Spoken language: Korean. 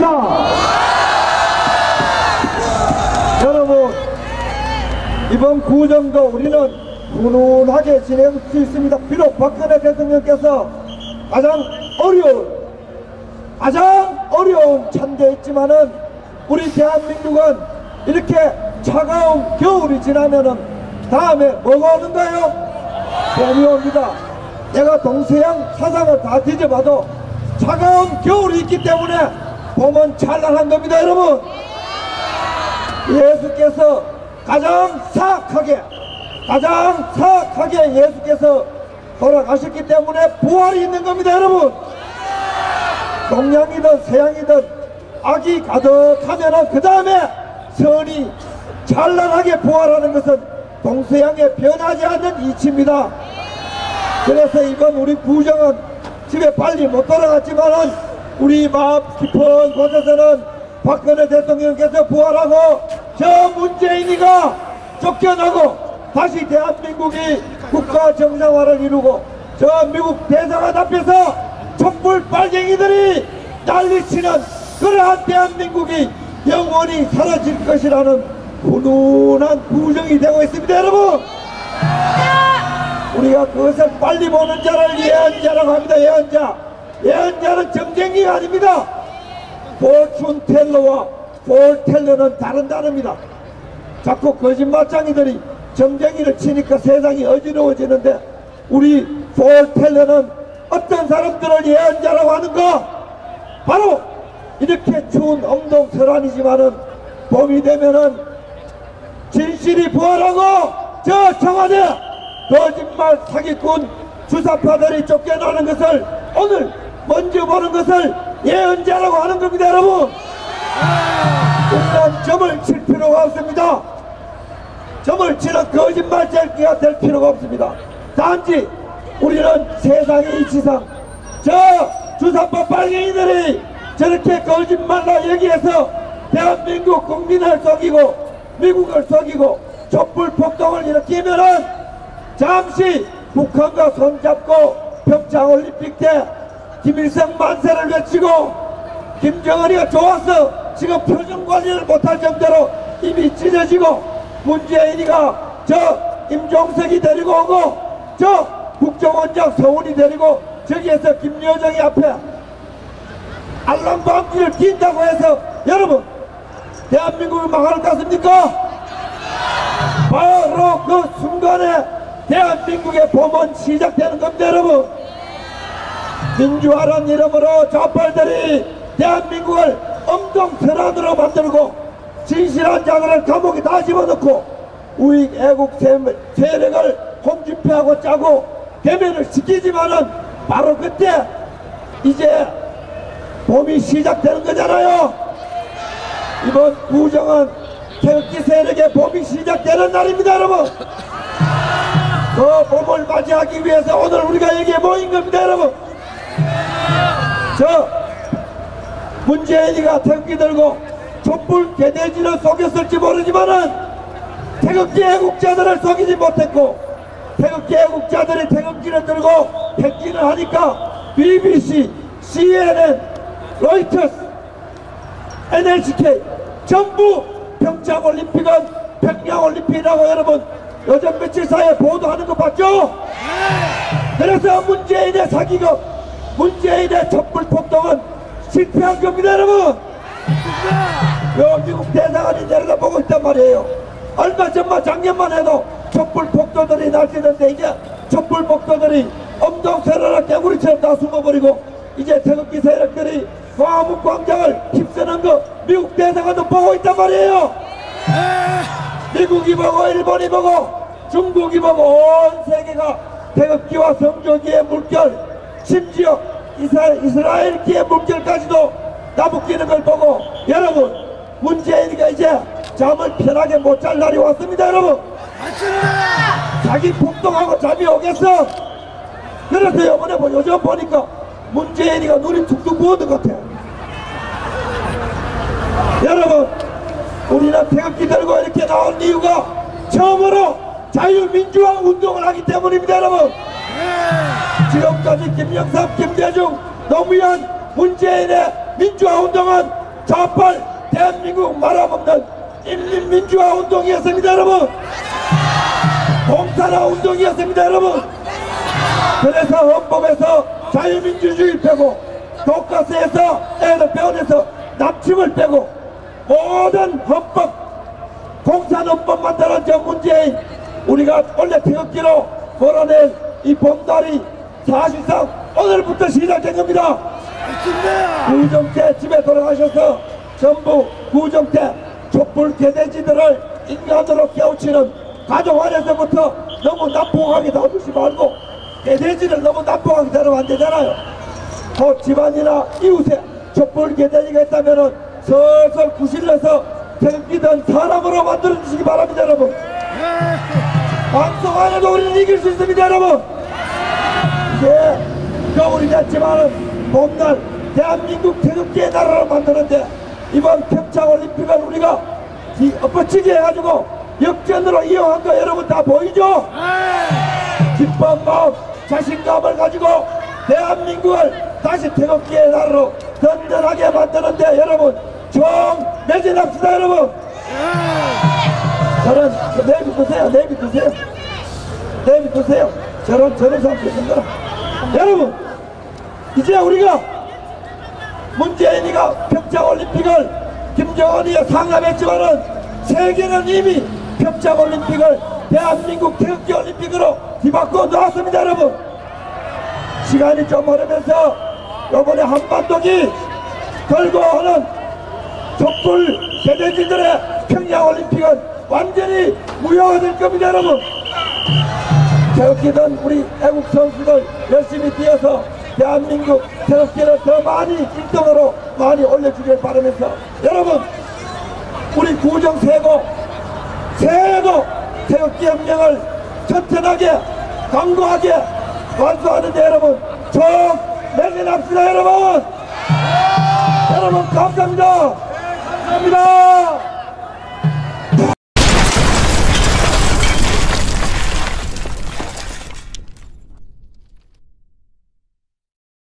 있습니다. 여러분, 이번 구정도 우리는 훈훈하게 지낼 수 있습니다. 비록 박근혜 대통령께서 가장 어려운, 가장 어려운 찬대에 있지만은 우리 대한민국은 이렇게 차가운 겨울이 지나면은 다음에 뭐가 오는가요? 봄이 옵니다. 내가 동서양 사상을 다 뒤져봐도 차가운 겨울이 있기 때문에 봄은 찬란한 겁니다, 여러분. 예수께서 가장 사악하게 가장 사악하게 예수께서 돌아가셨기 때문에 부활이 있는 겁니다 여러분 동양이든 서양이든 악이 가득하면 그 다음에 선이 찬란하게 부활하는 것은 동서양에 변하지 않는 이치입니다 그래서 이번 우리 구정은 집에 빨리 못 돌아갔지만은 우리 마음 깊은 곳에서는 박근혜 대통령께서 부활하고 저 문재인이가 쫓겨나고 다시 대한민국이 국가 정상화를 이루고 저 미국 대사관 앞에서 촛불 빨갱이들이 난리치는 그러한 대한민국이 영원히 사라질 것이라는 훈훈한 구정이 되고 있습니다 여러분. 우리가 그것을 빨리 보는 자를 예언자라고 합니다 예언자 예언자는 정쟁기가 아닙니다 포춘 텔러와 폴텔러는 다른 단어입니다. 자꾸 거짓말장이들이 점쟁이를 치니까 세상이 어지러워지는데 우리 폴텔러는 어떤 사람들을 예언자라고 하는가? 바로 이렇게 추운 엉덩설환이지만은 봄이 되면은 진실이 부활하고 저 청와대 거짓말 사기꾼 주사파들이 쫓겨나는 것을 오늘 먼저 보는 것을 예언자라고 하는 겁니다 여러분. 우리는 점을 칠 필요가 없습니다. 점을 치는 거짓말쟁이가 될 필요가 없습니다. 단지 우리는 세상의 이치상 저 주사파 빨갱이들이 저렇게 거짓말로 여기에서 대한민국 국민을 속이고 미국을 속이고 촛불 폭동을 일으키면은 잠시 북한과 손잡고 평창올림픽 때 김일성 만세를 외치고 김정은이가 좋아서 지금 표정 관리를 못할 정도로 입이 찢어지고 문재인이가 저 임종석이 데리고 오고 저 국정원장 서훈이 데리고 저기에서 김여정이 앞에 알람방귀를 낀다고 해서 여러분 대한민국이 망할 것 같습니까? 바로 그 순간에 대한민국의 봄은 시작되는 겁니다 여러분 민주화란 이름으로 좌빨들이 대한민국을 엄동설안으로 만들고 진실한 자들을 감옥에 다 집어넣고 우익 애국 세력을 홍준표하고 짜고 대면을 시키지만은 바로 그때 이제 봄이 시작되는 거잖아요. 이번 구정은 태극기 세력의 봄이 시작되는 날입니다 여러분. 그 봄을 맞이하기 위해서 오늘 우리가 여기에 모인 겁니다 여러분 저 문재인이가 태극기 들고 촛불 개돼지를 속였을지 모르지만은 태극기 애국자들을 속이지 못했고 태극기 애국자들이 태극기를 들고 백기를 하니까 BBC, CNN, 로이터스, NHK 전부 평창올림픽은 평양올림픽이라고 여러분 요즘 며칠 사이에 보도하는 거 봤죠? 그래서 문재인의 사기극 문재인의 촛불 폭동은 실패한 겁니다 여러분. 요 미국 대사관이 내려다보고 있단 말이에요. 얼마 전만 작년만 해도 촛불 폭도들이 날뛰는데 이제 촛불 폭도들이 엄동세라라 개구리처럼 다 숨어버리고 이제 태극기 세력들이 광화문 광장을 휩쓰는 거 미국 대사관도 보고 있단 말이에요. 미국이 보고 일본이 보고 중국이 보고 온 세계가 태극기와 성조기의 물결 심지어 이스라엘, 이스라엘기의 물결까지도 나부끼는 걸 보고 여러분 문재인이가 이제 잠을 편하게 못 잘 날이 왔습니다 여러분. 자기 폭동하고 잠이 오겠어? 그래서 이번에 뭐 요즘 보니까 문재인이가 눈이 툭툭 부은 것 같아 여러분 우리는 태극기 들고 이렇게 나온 이유가 처음으로 자유민주화 운동을 하기 때문입니다 여러분 지금까지 김영삼, 김대중, 노무현, 문재인의 민주화 운동은 좌빨 대한민국 말아먹는 인민민주화 운동이었습니다 여러분. 공산화 운동이었습니다 여러분. 그래서 헌법에서 자유민주주의 빼고 독가스에서 애들 병원에서 납치을 빼고 모든 헌법 공산헌법 만들어 저 문재인 우리가 원래 태극기로 걸어낸 이 봄날이 사실상 오늘부터 시작된 겁니다 구정태 집에 돌아가셔서 전부 구정태 촛불 개돼지들을 인간으로 깨우치는 가족 안에서부터 너무 난폭하게 다루지 말고 개돼지를 너무 난폭하게 다루면 안 되잖아요. 그 집안이나 이웃에 촛불 개돼지가 있다면은 슬슬 구실려서 태극기든 사람으로 만들어주시기 바랍니다 여러분. 방송 안에도 우리는 이길 수 있습니다 여러분. 이제 겨울이 됐지만은 봄날 대한민국 태극기의 나라를 만드는데 이번 평창올림픽은 우리가 이 엎어치기 해가지고 역전으로 이용한 거 여러분 다 보이죠? 기쁜 마음 자신감을 가지고 대한민국을 다시 태극기의 나라로 든든하게 만드는데 여러분 정 매진합시다 여러분. 저는 내비 두세요 내비 두세요. 내비 두세요. 저런 저런 사람 되는 거라 여러분 이제 우리가 문재인이가 평창올림픽을 김정은이 상암했지만은 세계는 이미 평창올림픽을 대한민국 태극기올림픽으로 뒤바꿔 놨습니다 여러분. 시간이 좀 흐르면서 요번에 한반도기 걸고 하는 촛불 개돼지들의 평양올림픽은 완전히 무효화될 겁니다 여러분 태극기든 우리 애국 선수들 열심히 뛰어서 대한민국 태극기를 더 많이 1등으로 많이 올려주길 바라면서 여러분 우리 구정 세고 새해도 태극기 혁명을 튼튼하게 강고하게 완수하는데 여러분 총 매진합시다 여러분! 여러분 감사합니다! 감사합니다